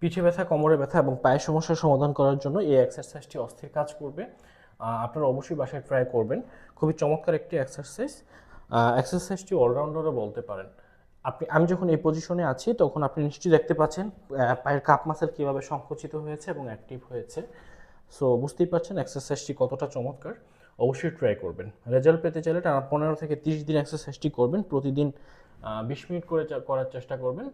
পিঠে ব্যথা, কোমরে ব্যথা এবং পায়ের সমস্যার সমাধান করার জন্য এই এক্সারসাইজটি অস্থির কাজ করবে। আপনারা অবশ্যই বাসায় ট্রাই করবেন। খুবই চমৎকার একটি এক্সারসাইজ এক্সারসাইজটি অলরাউন্ডারও বলতে পারেন। আপনি, আমি যখন এই পজিশনে আছি, তখন আপনি নিশ্চয়ই দেখতে পাচ্ছেন পায়ের কাপ মাসেল কীভাবে সংকুচিত হয়েছে এবং অ্যাক্টিভ হয়েছে। সো বুঝতেই পারছেন এক্সারসাইজটি কতটা চমৎকার। অবশ্যই ট্রাই করবেন। রেজাল্ট পেতে চাইলে টানা পনেরো থেকে তিরিশ দিন এক্সারসাইজটি করবেন। প্রতিদিন বিশ মিনিট করে করার চেষ্টা করবেন।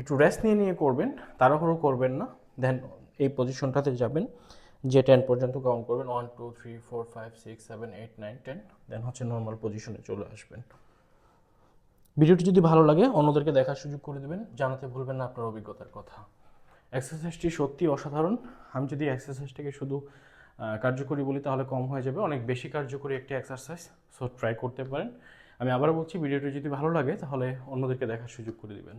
একটু রেস্ট নিয়ে নিয়ে করবেন, তাড়াহুড়ো করবেন না দেন এই পজিশনটাতে যাবেন, যে টেন পর্যন্ত কাউন্ট করবেন one two three four five six seven eight nine ten then হচ্ছে নর্মাল পজিশনে চলে আসবেন। ভিডিওটি যদি ভালো লাগে, অন্যদেরকে দেখার সুযোগ করে দেবেন, জানাতে ভুলবেন না আপনার অভিজ্ঞতার কথা। এক্সারসাইজটি সত্যি অসাধারণ। আমি যদি এক্সারসাইজটাকে শুধু কার্যকরী বলি, তাহলে কম হয়ে যাবে। অনেক বেশি কার্যকরী একটি এক্সারসাইজ সো ট্রাই করতে পারেন। আমি আবার বলছি, ভিডিওটি যদি ভালো লাগে, তাহলে অন্যদেরকে দেখার সুযোগ করে দিবেন।